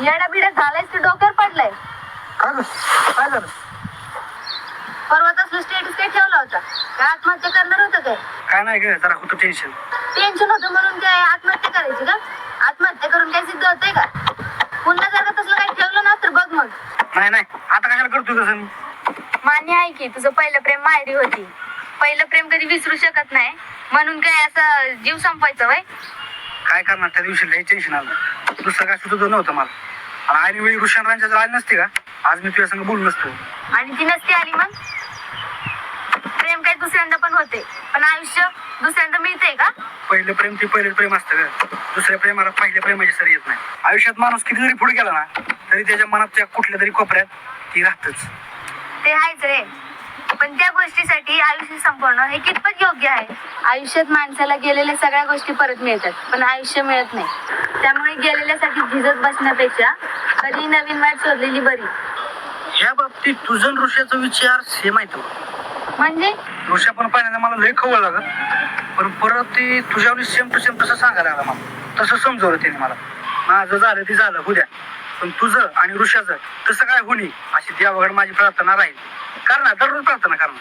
येडा बिडा झालायस की डोक्यावर पडलाय. का ग काय झालं? परवा तसलं स्टेटस काय ठेवला होता. काय आत्महत्या करणार होतं काय काय नाही ग जरा होतं टेन्शन टेन्शन होतं म्हणून काय आत्महत्या करायची का आत्महत्या करून काय सिद्ध होतंय का? पुन्हा जर का तसलं काही ठेवलं ना तर बघ मग. नाही नाही. आता कशाला करतो तसं मी? मान्य आहे की तुझं पहिलं प्रेम माहेरी होती. पहिलं प्रेम कधी विसरू शकत नाही. म्हणून काय असं जीव संपायचं वय? काय करणार त्या दिवशी लई टेन्शन आलं. दुसरं काय सुद्धा नव्हतं मला. आणि आणि वेळी ऋषांच्या जर आली नसते का? आज मी तुझ्या संग बोललो नसतो आणि ती नसती आली मग? प्रेम काय दुसऱ्यांदा पण होते. पण आयुष्य दुसऱ्यांदा मिळते का? पहिलं प्रेम ते पहिलं प्रेम असतं ग. दुसऱ्या प्रेमाला पहिल्या प्रेमाची सर येत नाही. आयुष्यात माणूस किती जरी पुढे गेला ना तरी त्याच्या मनात त्या कुठल्या तरी कोपऱ्यात ती राहतच. ते आहेच रे. पण त्या गोष्टीसाठी आयुष्य संपवणं हे कितपत योग्य आहे? आयुष्यात माणसाला गेलेल्या सगळ्या गोष्टी परत मिळतात पण आयुष्य मिळत नाही. त्यामुळे गेलेल्यासाठी झिजत बसण्यापेक्षा कधी नवीन वाट शोधलेली बरी. ह्या बाबतीत तुझं ऋषाचा विचार सेम आहे म्हणजे? ऋषा पण पहिल्यांदा मला लय खवळ ग पण परत ते तुझ्यावर सेम टू सेम तसं सांगायला लागला मला. तसं समजवलं त्याने मला. माझं झालं ते झालं उद्या पण तुझं आणि ऋषाचं तसं काय होणी अशी देवाकडे माझी प्रार्थना राहील. करणार दररोज प्रार्थना करणार.